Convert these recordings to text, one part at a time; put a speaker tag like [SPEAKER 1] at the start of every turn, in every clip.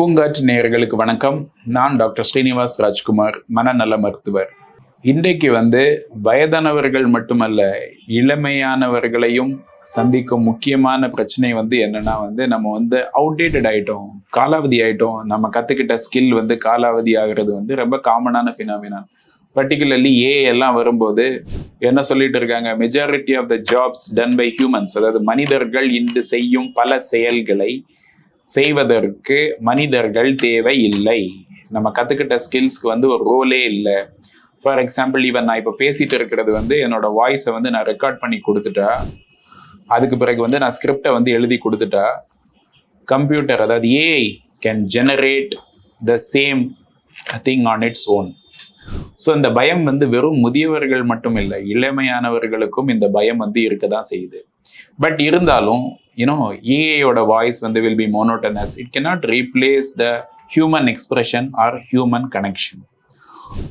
[SPEAKER 1] பூங்காற்று நேயர்களுக்கு வணக்கம். நான் டாக்டர் ஸ்ரீனிவாஸ் ராஜ்குமார் மனநல மருத்துவர். இன்றைக்கு வந்து வயதானவர்கள் மட்டுமல்ல இளமையானவர்களையும் சந்திக்கும் முக்கியமான பிரச்சனை வந்து என்னன்னா வந்து நம்ம வந்து அவுடேட்டட் ஆயிட்டோம் காலாவதி ஆயிட்டோம். நம்ம கத்துக்கிட்ட ஸ்கில் வந்து காலாவதி ஆகிறது வந்து ரொம்ப காமனான ஃபினாமினான் பர்டிகுலர்லி ஏ எல்லாம் வரும்போது என்ன சொல்லிட்டு இருக்காங்க? Majority of the jobs done by humans அதாவது மனிதர்கள் இன்று செய்யும் பல செயல்களை செய்வதற்கு மனிதர்கள் தேவை இல்லை நம்ம கத்துக்கிட்ட ஸ்கில்ஸ்க்கு வந்து ஒரு ரோலே இல்லை. ஃபார் எக்ஸாம்பிள் ஈவன் நான் இப்போ பேசிட்டு இருக்கிறது வந்து என்னோட வாய்ஸை வந்து நான் ரெக்கார்ட் பண்ணி கொடுத்துட்டா அதுக்கு பிறகு வந்து நான் ஸ்கிரிப்டை வந்து எழுதி கொடுத்துட்டா கம்ப்யூட்டர் அதாவது AI can generate the same thing on its own so இந்த பயம் வந்து வெறும் முதியவர்கள் மட்டும் இல்லை இளமையானவர்களுக்கும் இந்த பயம் வந்து இருக்க தான் செய்யுது. பட் இருந்தாலும் யூனோ ஏஐயோட வாய்ஸ் வந்து will be monotonous it cannot replace the human expression or human connection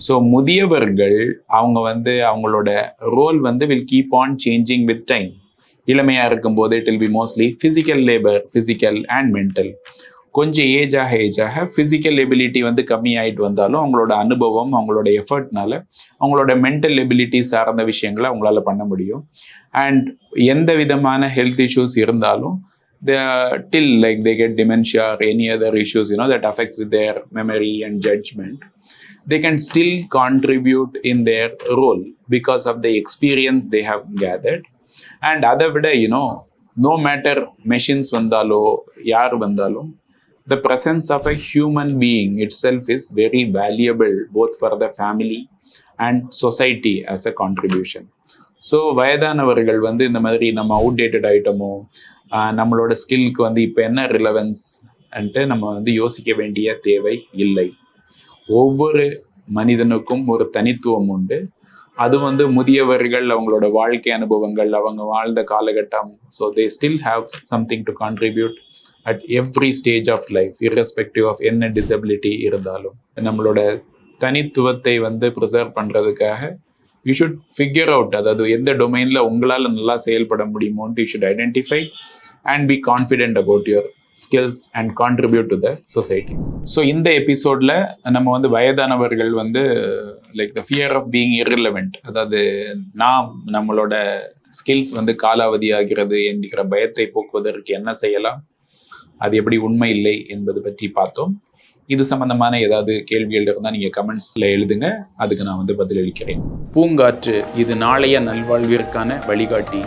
[SPEAKER 1] so முதியவர்கள் அவங்க வந்து அவங்களோட ரோல் வந்து will keep on changing with time இளமையாக இருக்கும்போது it will be mostly physical labour physical and mental கொஞ்சம் ஏஜ் ஆக ஏஜ் ஆக ஃபிசிக்கல் எபிலிட்டி வந்து கம்மியாயிட்டு வந்தாலும் அவங்களோட அனுபவம் அவங்களோட எஃபர்ட்னால அவங்களோட மென்டல் எபிலிட்டி சார்ந்த விஷயங்களை அவங்களால பண்ண முடியும். அண்ட் எந்த விதமான ஹெல்த் இஷ்யூஸ் இருந்தாலும் till like they get dementia any other issues you know that affects with their memory and judgement they can still contribute in their role because of the experience they have gathered. And அதை விட you know no matter machines வந்தாலோ யார் வந்தாலும் the presence of a human being itself is very valuable both for the family and society as a contribution so வயதானவர்கள் வந்து இந்த மாதிரி நம்ம அவுடேட்டட் ஐட்டமோ நம்மளோட ஸ்கில்க்கு வந்து இப்போ என்ன ரிலவன்ஸ் அன்ட்டு நம்ம வந்து யோசிக்க வேண்டிய தேவை இல்லை. ஒவ்வொரு மனிதனுக்கும் ஒரு தனித்துவம் உண்டு. அது வந்து முதியவர்கள் அவங்களோட வாழ்க்கை அனுபவங்கள் அவங்க வாழ்ந்த காலகட்டம். So they still have something to contribute at every stage of life irrespective of என்ன டிசபிலிட்டி இருந்தாலும். நம்மளோட தனித்துவத்தை வந்து ப்ரிசர்வ் பண்ணுறதுக்காக யூ ஷுட் ஃபிகர் அவுட் அதாவது எந்த டொமைனில் உங்களால் நல்லா செயல்பட முடியுமோன்ட்டு you should identify and be confident about your skills and contribute to the society so இந்த எபிசோடில் நம்ம வந்து வயதானவர்கள் வந்து like the fear of being irrelevant அதாவது நாம் நம்மளோட ஸ்கில்ஸ் வந்து காலாவதி ஆகிறது என்கிற பயத்தை போக்குவதற்கு என்ன செய்யலாம்? அது எப்படி உண்மை இல்லை என்பது பற்றி பார்த்தோம். இது சம்பந்தமான ஏதாவது கேள்விகள் இருந்தால் நீங்கள் கமெண்ட்ஸில் எழுதுங்க. அதுக்கு நான் வந்து பதிலளிக்கிறேன். பூங்காற்று இது நாளைய நல்வாழ்விற்கான வழிகாட்டி.